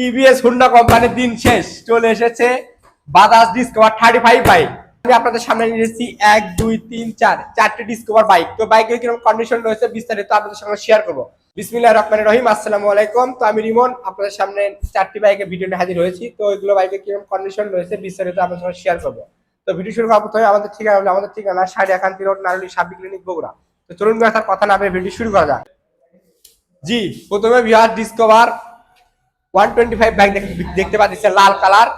TVS Honda কোম্পানির দিন শেষ। চলে এসেছে Bajaj Discover thirty five bike আমি আপনাদের সামনে নিয়ে এসেছি এক, দুই, তিন, চার, চারটি ডিসকভার বাইক তো বাইকের কীরকম কন্ডিশন রয়েছে বিস্তারিত আপনাদের সঙ্গে শেয়ার করব। বিসমিল্লাহ রহমান রহিম, আসসালামু আলাইকুম। তো আমি রিমন, আপনাদের সামনে চারটি বাইকের ভিডিও হাজির হয়েছি। তো এগুলো বাইকের কীরকম কন্ডিশন রয়েছে বিস্তারিত আপনাদের সঙ্গে শেয়ার করব। তো ভিডিও শুরু করার প্রথমে আমাদের ঠিকানা হলো আমাদের ঠিকানা সাড়ে একান্তি রোড, নারুলি সাব্বিক ক্লিনিক বগুড়া। তো চলুন কথা না ভিডিও শুরু করা যাক। জি, প্রথমে Bihar Discover one twenty five bike দেখতে পাচ্ছি লাল কালার।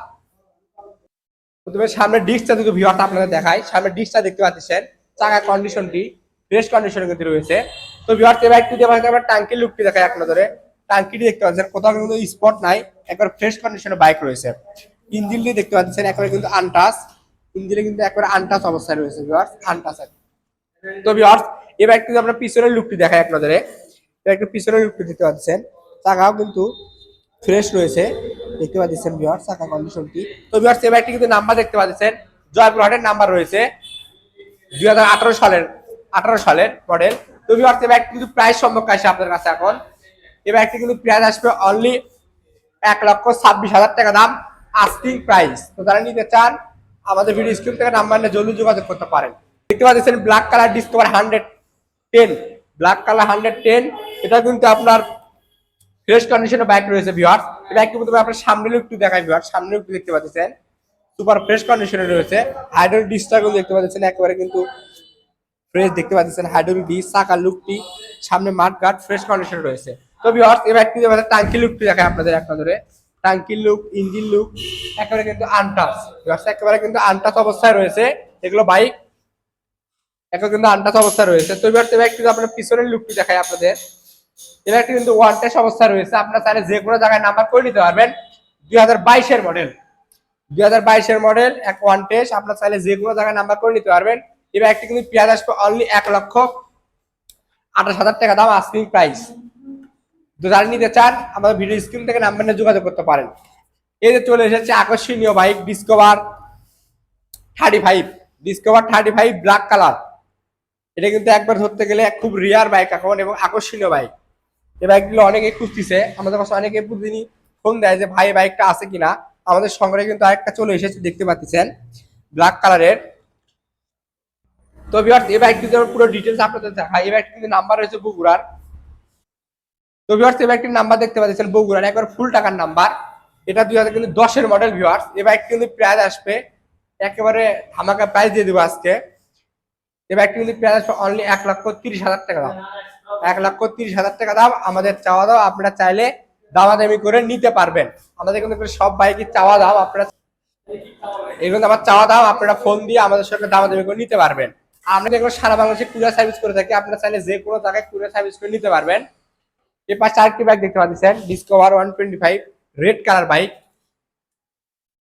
প্রথমে সামনে ডিস্কটা যদি ভিউয়ারটা আপনাদের দেখাই। সামনে ডিস্কটা দেখতে পাচ্ছেন, চাকা কন্ডিশনটি ফ্রেশ কন্ডিশনে কিন্তু রয়েছে। তো ভিউয়ার এই বাইকটি দিয়ে আমরা টাঙ্কির লুকটি দেখাই এক নজরে দেখতে পাচ্ছেন, কোথাও কিন্তু স্পট নাই, একবার ফ্রেশ কন্ডিশনে বাইক রয়েছে। ইঞ্জিনটি দেখতে পাচ্ছেন, একবারে কিন্তু আনটাস ইঞ্জিনে কিন্তু একবারে আনটাস অবস্থায় রয়েছে ভিউয়ার আনটাস তো ভিউয়ার্স এই বাইকটি আমরা পিছনের লুকটি দেখাই নজরে একটু পিছনের লুকটি দেখতে পাচ্ছেন, চাকাও কিন্তু ফ্রেশ রয়েছে, দেখতে পাচ্ছেন বিহার চাকা কন্ডিশনটি তো বিহার সে বাইকটি কিন্তু নাম্বার দেখতে পাচ্ছেন, জয়পুর হাটের নাম্বার রয়েছে, দুই হাজার আঠারো সালের আঠারো সালের মডেল তো বিহার সে বাইকটি কিন্তু প্রাইস সম্পর্কে আসে আপনাদের কাছে এখন। এই বাইকটি কিন্তু প্রাইস আসবে অনলি এক লক্ষ ছাব্বিশ হাজার টাকা দাম আস্কিং প্রাইস তো যারা নিতে চান, আমাদের ভিডিও স্ক্রিন থেকে নাম্বার নিয়ে জলদি যোগাযোগ করতে পারেন। দেখতে পাচ্ছেন black colour Discover hundred ten black colour hundred ten এটা কিন্তু আপনার ফ্রেশ কন্ডিশনে বাইক রয়েছে ভিউয়ার্স এই বাইকটি প্রথমে আপনার সামনে একটু দেখাই ভিউয়ার্স সামনে একটু দেখতে পাচ্ছেন। সুপার ফ্রেশ কন্ডিশনে রয়েছে। হাইড্রোলিক ডিসটা কিন্তু দেখতে পাচ্ছেন, একেবারে কিন্তু ফ্রেশ দেখতে পাচ্ছেন। হাইড্রোলিক ডিস চাকার লুকটি সামনে মাঠ গার্ড ফ্রেশ কন্ডিশনে রয়েছে। তো ভিউয়ার্স এই বাইকটি আমাদের টাঙ্কি লুকটি দেখায় আপনাদের এক নজরে। টাঙ্কির লুক ইঞ্জিন লুক একেবারে কিন্তু আনটাস ভিউয়ার্স একেবারে কিন্তু আনটাস অবস্থায় রয়েছে। এগুলো বাইক এখন কিন্তু আনটাস অবস্থায় রয়েছে। তো ভিউয়ার্স এই বাইকটি আপনার পিছনের লুকটি দেখায় আপনাদের। এটা কিন্তু ওয়ান টেস্ট অবস্থা রয়েছে। আপনার চাইলে যে কোনো জায়গায় নাম্বার করে নিতে পারবেন। দুই হাজার বাইশের মডেল দুই হাজার বাইশের মডেল এক ওয়ান টেস্ট আপনার চাইলে যে কোনো জায়গায় নাম্বার করে নিতে পারবেন। এবার একটি কিন্তু পেঁয়াজ আসবে অনলি এক লক্ষ আঠাশ হাজার টাকা দাম আস্কিং প্রাইস যারা নিতে চান, আমাদের ভিডিও স্ক্রিন থেকে নাম্বার নিয়ে যোগাযোগ করতে পারেন। এই যে চলে এসেছে আকর্ষণীয় bike Discover thirty five Discover thirty five black colour এটা কিন্তু একবার ধরতে গেলে খুব রিয়ার বাইক এখন এবং আকর্ষণীয় বাইক এই বাইকগুলো অনেকে খুঁজতেছে, আমাদের কাছে অনেকে প্রতিদিনই ফোন দেয় যে, ভাই বাইকটা আছে কিনা? আমাদের সংগ্রহে কিন্তু আরেকটা চলে এসেছে, দেখতে পাচ্ছেন ব্ল্যাক কালারের তো বিহার এই বাইকটি পুরো ডিটেলস আপনাদের দেখা এই বাইকটি কিন্তু নাম্বার রয়েছে বগুড়ার। তো বিহার এই বাইকটির নাম্বার দেখতে পাচ্ছেন, বগুড়ার। একবার ফুল টাকার নাম্বার এটা দুই হাজার কিন্তু দশের মডেল ভিউয়ার্স এই বাইকটি কিন্তু প্রাইস আসবে, একেবারে ধামাকা প্রাইস দিয়ে দেবো আজকে। এই বাইকটি কিন্তু প্রাইস আসবে অনলি এক লক্ষ তিরিশ হাজার টাকা। দাম এক লক্ষ তিরিশ হাজার টাকা দাম। আমাদের চাওয়া দাম আপনারা চাইলে দামাদামি করে নিতে পারবেন। আমাদের কিন্তু সব বাইকের চাওয়া দাম আপনারা এগুলো আমার চাওয়া দাম, আপনারা ফোন দিয়ে আমাদের সঙ্গে দামাদামি করে নিতে পারবেন। আমরা এগুলো সারা বাংলাদেশে কুরিয়ার সার্ভিস করে থাকি, আপনারা চাইলে যে কোনো জায়গায় কুরিয়ার সার্ভিস করে নিতে পারবেন। এর পাশে আরেকটি বাইক দেখতে পাচ্ছেন Discover one twenty five red colour bike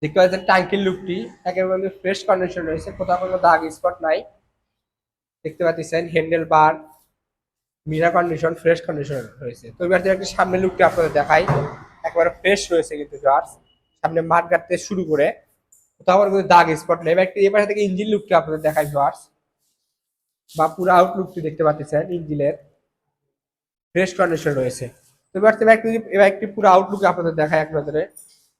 দেখতে পাচ্ছেন টাঙ্কির লুকটি একেবারে ফ্রেশ কন্ডিশন রয়েছে, কোথাও কোনো দাগ স্পট নাই। দেখতে পাচ্ছেন handle bar Mira condition fresh condition রয়েছে তো এবার একটা সামনে লুকটা আপনাদের দেখাই। একবারে ফ্রেশ রয়েছে কিন্তু জার্স সামনে মাঠ কাটতে শুরু করে। কোথাও কোনো কিন্তু দাগ স্পট নেই। এবার একটা এবার থেকে ইঞ্জিন লুকটা আপনাদের দেখাই জার্স বা পুরো আউটলুকটি দেখতে পাচ্ছেন ইঞ্জিনের ফ্রেশ কন্ডিশন রয়েছে। তো এবার এবার একটি এবার একটি পুরো আউটলুক আপনাদের দেখায় এক নজরে।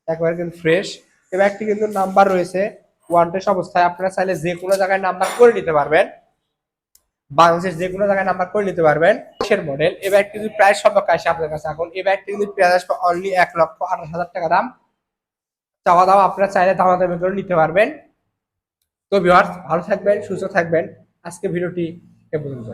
একবারে কিন্তু ফ্রেশ এবার একটি কিন্তু নাম্বার রয়েছে। ওয়ান অবস্থায় আপনারা চাইলে যে কোনো জায়গায় নাম্বার করে নিতে পারবেন। বাংলাদেশের যে কোনো জায়গায় নাম্বার করে নিতে পারবেন। সের মডেল এ ব্যাগটি কিন্তু প্রায় সম্পর্কে আসে আপনার কাছে। এখন এ ব্যাগটি কিন্তু প্রাইস আসবে অনলি এক লক্ষ আঠাশ হাজার টাকা দাম। চাওয়া দাওয়া আপনারা চাইলে দামা দামি করে নিতে পারবেন। তো ভিউয়ার্স ভালো থাকবেন, সুস্থ থাকবেন। আজকে ভিডিওটি এ পর্যন্ত।